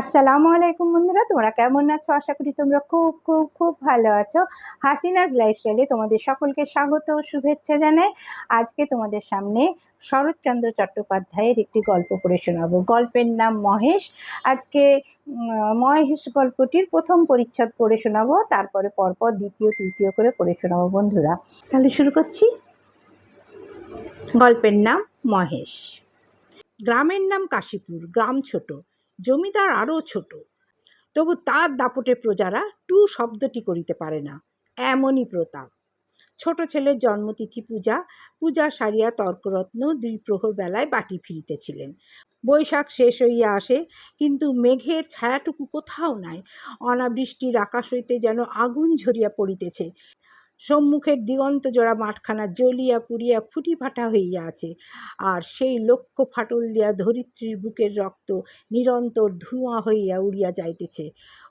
আসসালামু আলাইকুম বন্ধুরা, তোমরা কেমন আছো? আশা করি তোমরা খুব খুব খুব ভালো আছো। হাসিনাজ লাইফস্টাইলে তোমাদের সকলকে স্বাগত ও শুভেচ্ছা জানাই। আজকে তোমাদের সামনে শরৎচন্দ্র চট্টোপাধ্যায়ের একটি গল্প পড়ে শোনাবো। গল্পের নাম মহেশ। আজকে মহেশ গল্পটির প্রথম পরিচ্ছদ পড়ে শোনাবো, তারপরে পরপর দ্বিতীয়, তৃতীয় করে পড়ে শোনাবো বন্ধুরা। তাহলে শুরু করছি। গল্পের নাম মহেশ। গ্রামের নাম কাশীপুর, গ্রাম ছোট। জমিদার আরও ছোট। তবু তার দাপটে প্রজারা টু শব্দটি করিতে পারে না। এমনই প্রতাপ। ছোট ছেলের জন্মতিথি পূজা পূজা সারিয়া তর্করত্ন দুই প্রহর বেলায় বাটি ফিরিতেছিলেন। বৈশাখ শেষ হইয়া আসে, কিন্তু মেঘের ছায়াটুকু কোথাও নাই। অনাবৃষ্টির আকাশ হইতে যেন আগুন ঝরিয়া পড়িতেছে। সম্মুখের দিগন্ত জোড়া মাঠখানা জ্বলিয়া পুড়িয়া ফুটি ফাটা হইয়া আছে। আর সেই লক্ষ্য ফাটল দিয়া ধরিত্রীর বুকের রক্ত নিরন্তর ধোঁয়া হইয়া উড়িয়া যাইতেছে।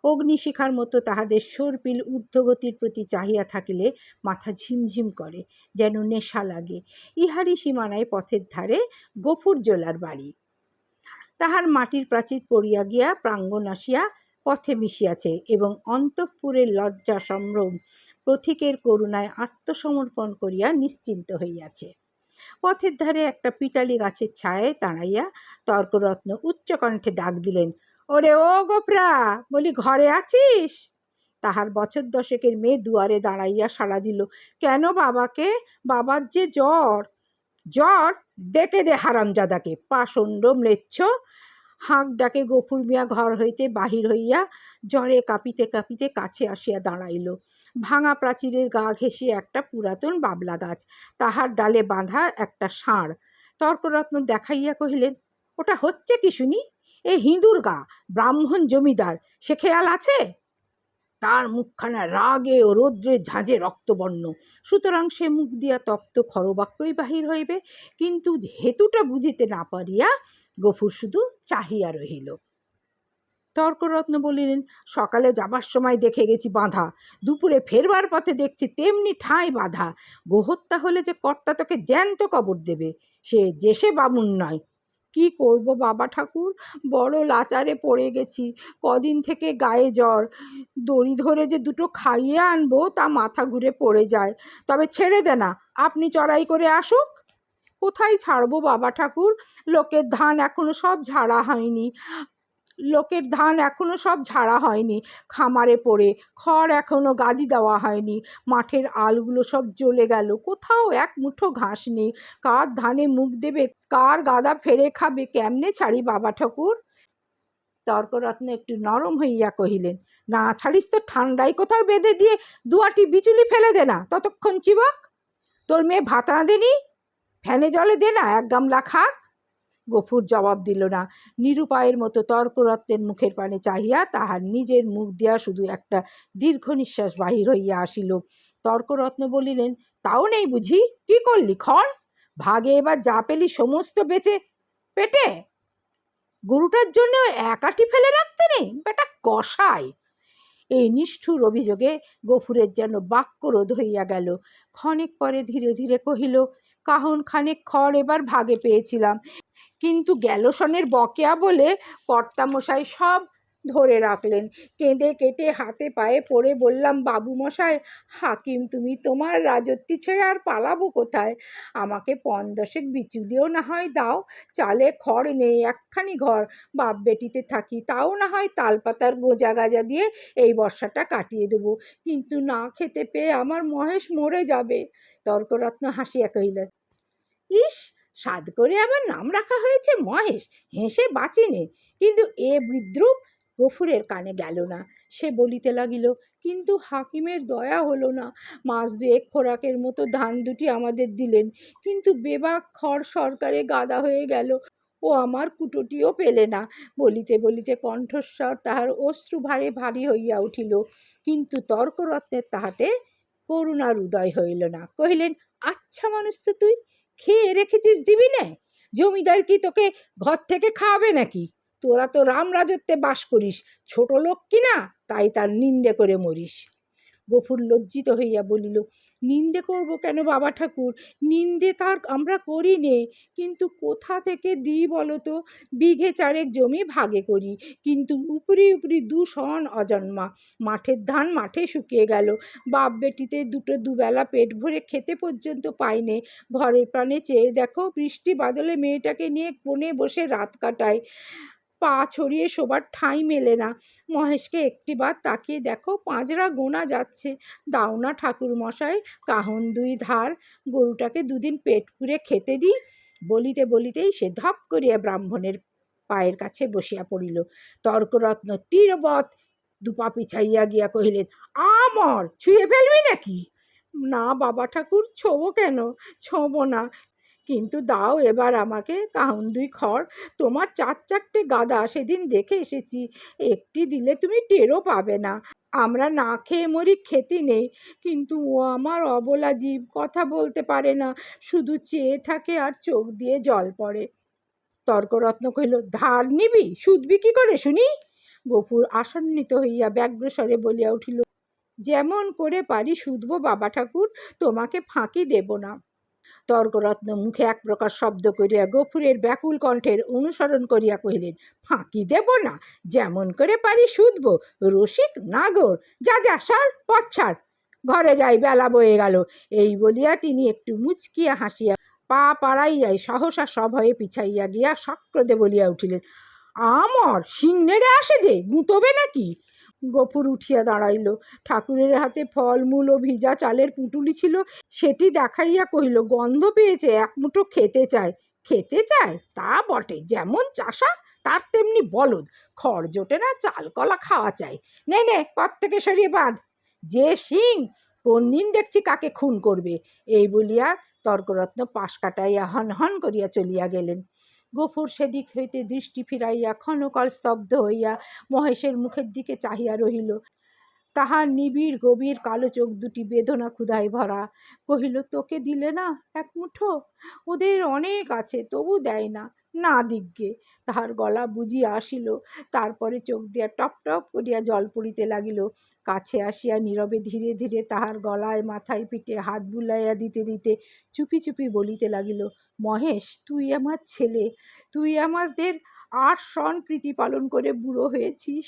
অগ্নিশিখার মতো তাহাদের সর্পিল ঊর্ধ্বগতির প্রতি চাহিয়া থাকিলে মাথা ঝিমঝিম করে, যেন নেশা লাগে। ইহারি সীমানায় পথের ধারে গফুর জোলার বাড়ি। তাহার মাটির প্রাচীর পড়িয়া গিয়া প্রাঙ্গণ আসিয়া পথে মিশিয়াছে এবং অন্তঃপুরের লজ্জা সম্ভ্রম প্রথিকের করুণায় আত্মসমর্পণ করিয়া নিশ্চিন্ত হইয়াছে। পথের ধারে একটা পিটালি গাছের ছায়ায় দাঁড়াইয়া তর্করত্ন উচ্চকণ্ঠে ডাক দিলেন, ওরে ও গোপরা, বলি ঘরে আছিস? তাহার বছর দশেকের মেয়ে দুয়ারে দাঁড়াইয়া সাড়া দিল, কেন বাবাকে? বাবার যে জ্বর। জ্বর? ডেকে দে হারামজাদাকে, পাষণ্ড, ম্লেচ্ছ হাঁক ডাকে গফুর মিয়া ঘর হইতে বাহির হইয়া জ্বরে কাঁপিতে কাঁপিতে কাছে আসিয়া দাঁড়াইল। ভাঙা প্রাচীরের গা ঘেঁষিয়ে একটা পুরাতন বাবলা গাছ, তাহার ডালে বাঁধা একটা ষাঁড়। তর্করত্ন দেখাইয়া কহিলেন, ওটা হচ্ছে কি শুনি? এ হিঁদুর গা, ব্রাহ্মণ জমিদার, সে খেয়াল আছে? তার মুখখানা রাগে ও রৌদ্রের ঝাঁঝে রক্তবর্ণ। সুতরাং সে মুখ দিয়া তপ্ত খরবাক্যই বাহির হইবে, কিন্তু হেতুটা বুঝিতে না পারিয়া গফুর শুধু চাহিয়া রহিল। তর্করত্ন বলিলেন, সকালে যাবার সময় দেখে গেছি বাঁধা। দুপুরে ফেরবার পথে দেখছি তেমনি ঠাঁই বাঁধা। গোহত্যা হলে যে কর্তা তোকে জ্যান্ত কবর দেবে, সে যেসে বামুন নয়। কি করব বাবা ঠাকুর? বড় লাচারে পড়ে গেছি। কদিন থেকে গায়ে জ্বর। দড়ি ধরে যে দুটো খাইয়ে আনব তা মাথা ঘুরে পড়ে যায়। তবে ছেড়ে দে না, আপনি চড়াই করে আসুক। কোথায় ছাড়বো বাবা ঠাকুর? লোকের ধান এখনও সব ঝাড়া হয়নি। লোকের ধান এখনও সব ঝাড়া হয়নি। খামারে পড়ে খড় এখনও গাদি দেওয়া হয়নি। মাঠের আলগুলো সব জ্বলে গেল। কোথাও এক মুঠো ঘাস নেই। কার ধানে মুখ দেবে? কার গাদা ফেরে খাবে? কেমনে ছাড়ি বাবা ঠাকুর? তর্করত্ন একটু নরম হইয়া কহিলেন, না ছাড়িস তো ঠান্ডায় কোথাও বেঁধে দিয়ে দুয়াটি বিচুলি ফেলে দে না। ততক্ষণ চিবক, তোর মেয়ে ভাত রাঁধেনি? ফ্যানে জলে দে না, এক গামলা খাক। গফুর জবাব দিল না। নিরুপায়ের মতো তর্করত্নের মুখের পানে চাহিয়া তাহার নিজের মুখ দিয়া শুধু একটা দীর্ঘ নিঃশ্বাস বাহির হইয়া আসিল। তর্করত্ন বলিলেন, তাও নেই বুঝি? কি করলি, খড়? ভাগে এবার যা পেলি সমস্ত বেচে পেটে? গরুটার জন্য একাটি ফেলে রাখতে নেই? বেটা কষায় এই নিষ্ঠুর অভিযোগে গফুরের যেন বাক্যরোধ হইয়া গেল। ক্ষণিক পরে ধীরে ধীরে কহিল, কাহন খানেক খড় এবার ভাগে পেয়েছিলাম। কিন্তু গ্যালোসনের বকেয়া বলে কর্তামশাই সব ধরে রাখলেন। কেঁদে কেটে হাতে পায়ে পড়ে বললাম বাবু মশাই হাকিম, তুমি তোমার রাজত্বি ছেড়ে আর পালাবো কোথায়? আমাকে পন দশেক বিচুলিও না হয় দাও, চালে খড় নেই একখানি ঘর, বাপ বেটিতে থাকি, তাও না হয় তালপাতার গোজা গাজা দিয়ে এই বর্ষাটা কাটিয়ে দেবো। কিন্তু না খেতে পেয়ে আমার মহেশ মরে যাবে। তর্করত্ন হাসিয়া কহিল ইস সাদ করে আবার নাম রাখা হয়েছে মহেশ, হেসে বাঁচিনে। কিন্তু এ বিদ্রুপ গফুরের কানে গেল না। সে বলিতে লাগিল, কিন্তু হাকিমের দয়া হলো না। মাস দুয়েক খোরাকের মতো ধান দুটি আমাদের দিলেন। কিন্তু বেবাক খড় সরকারে গাদা হয়ে গেল। ও আমার কুটোটিও পেলে না। বলিতে বলিতে কণ্ঠস্বর তাহার অশ্রু ভারে ভারী হইয়া উঠিল। কিন্তু তর্করত্নের তাহাতে করুণার উদয় হইল না। কহিলেন আচ্ছা মানুষ তো তুই, খেয়ে রেখেছিস দিবি না জমিদার কি তোকে ঘর থেকে খাওয়াবে নাকি? তোরা তো রাম রাজত্বে বাস করিস, ছোট লোক কি না? তাই তার নিন্দে করে মরিস। গফুর লজ্জিত হইয়া বলিল, নিন্দে করব কেন বাবা ঠাকুর? নিন্দে তার আমরা করি নে, কিন্তু কোথা থেকে দিই বলতো বিঘে চারেক জমি ভাগে করি, কিন্তু উপরি উপরি দু সন অজন্মা। মাঠের ধান মাঠে শুকিয়ে গেল। বাপ বেটিতে দুটো দুবেলা পেট ভরে খেতে পর্যন্ত পাইনে ঘরের প্রাণে চেয়ে দেখো বৃষ্টি বাদলে মেয়েটাকে নিয়ে কোণে বসে রাত কাটায়। পা ছড়িয়ে শোবার ঠাঁই মেলে না। মহেশকে একটিবার তাকিয়ে দেখো, পাঁজরা গোনা যাচ্ছে। দাও না ঠাকুর মশাই কাহন দুই ধার। গরুটাকে দুদিন পেট পুরে খেতে দিই। বলিতে বলিতেই সে ধপ করিয়া ব্রাহ্মণের পায়ের কাছে বসিয়া পড়িল। তর্করত্ন তীরবৎ দুপা পিছাইয়া গিয়া কহিলেন, আমর, ছুঁয়ে ফেলবি নাকি? না বাবা ঠাকুর, ছোবো কেন? ছোবো না। কিন্তু দাও এবার আমাকে কাহন দুই খড়। তোমার চার চারটে গাদা সেদিন দেখে এসেছি, একটি দিলে তুমি টেরও পাবে না। আমরা না খেয়ে মরি খেতে নেই, কিন্তু ও আমার অবলা জীব, কথা বলতে পারে না, শুধু চেয়ে থাকে আর চোখ দিয়ে জল পড়ে। তর্করত্ন কহিল, ধার নিবি? শুধবি কি করে শুনি? গফুর আসন্নিত হইয়া ব্যগ্রস্বরে বলিয়া উঠিল, যেমন করে পারি শুধব বাবা ঠাকুর, তোমাকে ফাঁকি দেব না। তর্করত্ন মুখে এক প্রকার শব্দ করিয়া গফুরের ব্যাকুল কণ্ঠের অনুসরণ করিয়া কহিলেন, ফাঁকি দেব না, যেমন করে পারি শুধব, রসিক নাগর, যা যা সার, পথ ঘরে যাই, বেলা বয়ে গেল এই বলিয়া তিনি একটু মুচকিয়া হাসিয়া পা পাড়াইয়াই সহসা সভয়ে পিছাইয়া গিয়া সক্রদে বলিয়া উঠিলেন, আমর সিং নেড়ে আসে যে, গুঁতবে নাকি? গফুর উঠিয়া দাঁড়াইল। ঠাকুরের হাতে ফলমূল ও ভিজা চালের পুটুলি ছিল, সেটি দেখাইয়া কহিল, গন্ধ পেয়েছে, এক মুঠো খেতে চায় খেতে চায় তা বটে, যেমন চাষা, তার তেমনি বলদ। খড় জোটে না চাল কলা খাওয়া চাই। নে নে পথ থেকে সরিয়ে বাঁধ। যে সিং কোন দিন দেখছি কাকে খুন করবে? এই বলিয়া তর্করত্ন পাশ কাটাইয়া হন হন করিয়া চলিয়া গেলেন। গফুর সেদিক হইতে দৃষ্টি ফিরাইয়া ক্ষণকাল স্তব্ধ হইয়া মহেশের মুখের দিকে চাহিয়া রহিল। তাহার নিবিড় গভীর কালো চোখ দুটি বেদনা ক্ষুধায় ভরা। কহিল, তোকে দিলে না এক মুঠো? ওদের অনেক আছে, তবু দেয় না। না দিগ্গে তাহার গলা বুঝিয়া আসিল, তারপরে চোখ দিয়া টপ টপ করিয়া জল পড়িতে লাগিল। কাছে আসিয়া নীরবে ধীরে ধীরে তাহার গলায়, মাথায় পিঠে হাত বুলাইয়া দিতে দিতে চুপি চুপি বলিতে লাগিল, মহেশ, তুই আমার ছেলে, তুই আমাদের আর সন প্রীতি পালন করে বুড়ো হয়েছিস।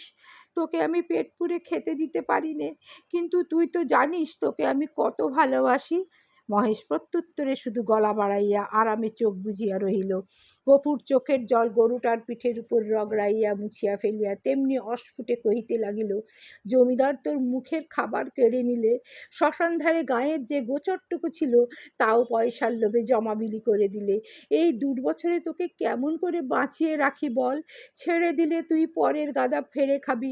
তোকে আমি পেট পুরে খেতে দিতে পারি নে, কিন্তু তুই তো জানিস তোকে আমি কত ভালোবাসি। মহেশ প্রত্যুত্তরে শুধু গলা বাড়াইয়া আরামে চোখ বুঝিয়া রহিল। গফুর চোখের জল গরুটার পিঠের উপর রগড়াইয়া মুছিয়া ফেলিয়া তেমনি অস্ফুটে কহিতে লাগিল, জমিদার তোর মুখের খাবার কেড়ে নিলে শ্মশান ধারে গায়ের যে গোচরটুকু ছিল তাও পয়সার লোভে জমাবিলি করে দিলে। এই বছরে তোকে কেমন করে বাঁচিয়ে রাখি বল? ছেড়ে দিলে তুই পরের গাদা ফেরে খাবি।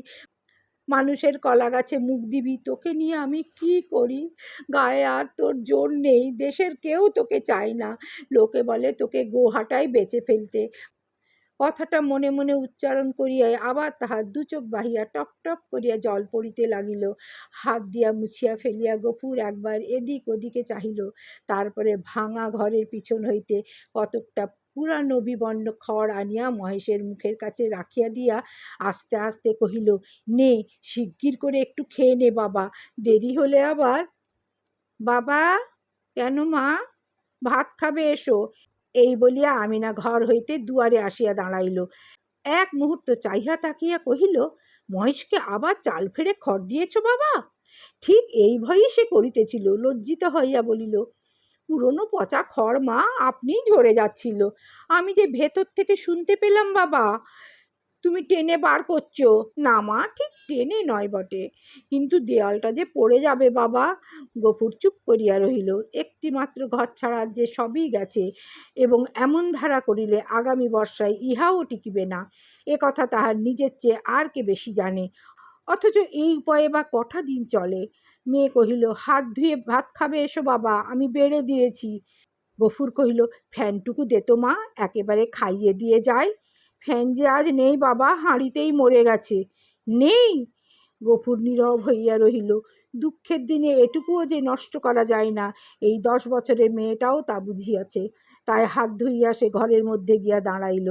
মানুষের কলা গাছে মুখ দিবি। তোকে নিয়ে আমি কি করি? গায়ে আর তোর জোর নেই। দেশের কেউ তোকে চায় না। লোকে বলে তোকে গোহাটায় বেঁচে ফেলতে। কথাটা মনে মনে উচ্চারণ করিয়াই আবার তাহার দু চোখ বাহিয়া টপ টপ করিয়া জল পড়িতে লাগিল। হাত দিয়া মুছিয়া ফেলিয়া গফুর একবার এদিক ওদিকে চাহিল। তারপরে ভাঙা ঘরের পিছন হইতে কতকটা পুরানো বিবর্ণ খড় আনিয়া মহেশের মুখের কাছে রাখিয়া দিয়া আস্তে আস্তে কহিল, নে, শিগগির করে একটু খেয়ে নে বাবা। দেরি হলে আবার বাবা, কেন মা? ভাত খাবে, এসো এই বলিয়া আমিনা ঘর হইতে দুয়ারে আসিয়া দাঁড়াইল। এক মুহূর্ত চাহিয়া তাকিয়া কহিল, মহেশকে আবার চাল ফেড়ে খড় দিয়েছ বাবা? ঠিক এই ভয়ই সে করিতেছিল, লজ্জিত হইয়া বলিল পুরনো পচা খড় মা আপনিই ঝরে যাচ্ছিল। আমি যে ভেতর থেকে শুনতে পেলাম বাবা, তুমি টেনে বার করছ। না মা, ঠিক টেনে নয় বটে। কিন্তু দেয়ালটা যে পড়ে যাবে বাবা, গফুর চুপ করিয়া রহিল। একটি মাত্র ঘর ছাড়া যে সবই গেছে এবং এমন ধারা করিলে আগামী বর্ষায় ইহাও টিকিবে না। এ কথা তাহার নিজের চেয়ে আর কে বেশি জানে। অথচ এই উপায়ে বা কটা দিন চলে? মেয়ে কহিল, হাত ধুয়ে ভাত খাবে এসো বাবা, আমি বেড়ে দিয়েছি। গফুর কহিল, ফ্যানটুকু দে তো মা, একেবারে খাইয়ে দিয়ে যায় ফ্যান যে আজ নেই বাবা, হাঁড়িতেই মরে গেছে। নেই? গফুর নীরব হইয়া রহিল, দুঃখের দিনে এটুকুও যে নষ্ট করা যায় না। এই দশ বছরের মেয়েটাও তা বুঝিয়াছে। তাই হাত ধুইয়া সে ঘরের মধ্যে গিয়া দাঁড়াইল।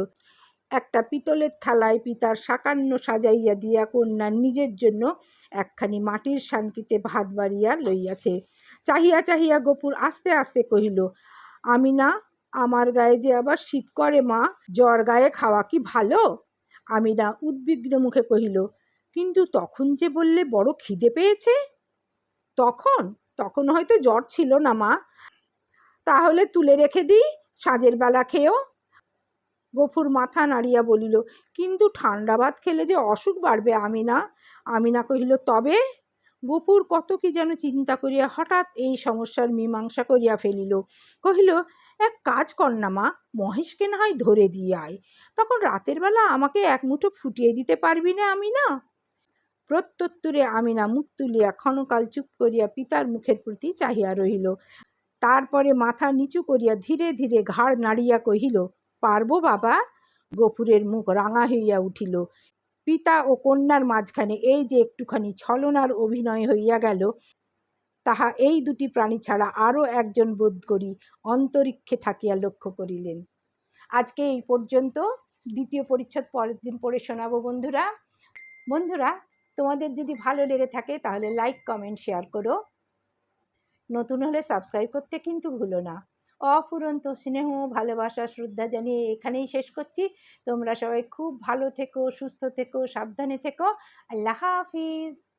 একটা পিতলের থালায় পিতার সাকান্ন সাজাইয়া দিয়া কন্যার নিজের জন্য একখানি মাটির শানকিতে ভাত বাড়িয়া লইয়াছে। চাহিয়া চাহিয়া গোপুর আস্তে আস্তে কহিল, আমি না, আমার গায়ে যে আবার শীত করে মা, জ্বর গায়ে খাওয়া কি ভালো? আমি না উদ্বিগ্ন মুখে কহিল, কিন্তু তখন যে বললে বড় খিদে পেয়েছে? তখন? তখন হয়তো জ্বর ছিল না মা। তাহলে তুলে রেখে দিই, সাজের বেলা খেয়েও? গফুর মাথা নাড়িয়া বলিল, কিন্তু ঠান্ডা ভাত খেলে যে অসুখ বাড়বে আমি না আমি না কহিল, তবে? গফুর কত কি যেন চিন্তা করিয়া হঠাৎ এই সমস্যার মীমাংসা করিয়া ফেলিল। কহিল, এক কাজ কর না মা, মহেশকে না হয় ধরে দিয়ে আয়। তখন রাতের বেলা আমাকে এক মুঠো ফুটিয়ে দিতে পারবি না আমি না প্রত্যুত্তরে আমিনা মুখ তুলিয়া ক্ষণকাল চুপ করিয়া পিতার মুখের প্রতি চাহিয়া রহিল। তারপরে মাথা নিচু করিয়া ধীরে ধীরে ঘাড় নাড়িয়া কহিল পারব বাবা? গফুরের মুখ রাঙা হইয়া উঠিল। পিতা ও কন্যার মাঝখানে এই যে একটুখানি ছলনার অভিনয় হইয়া গেল, তাহা এই দুটি প্রাণী ছাড়া আরও একজন বোধ করি অন্তরিক্ষে থাকিয়া লক্ষ্য করিলেন। আজকে এই পর্যন্ত। দ্বিতীয় পরিচ্ছদ পরের দিন পড়ে শোনাবো বন্ধুরা। বন্ধুরা, তোমাদের যদি ভালো লেগে থাকে তাহলে লাইক কমেন্ট শেয়ার করো। নতুন হলে সাবস্ক্রাইব করতে কিন্তু ভুলো না। অফুরন্ত স্নেহ, ভালোবাসা, শ্রদ্ধা জানিয়ে এখানেই শেষ করছি। তোমরা সবাই খুব ভালো থেকো, সুস্থ থেকো, সাবধানে থেকো। আল্লাহ হাফিজ।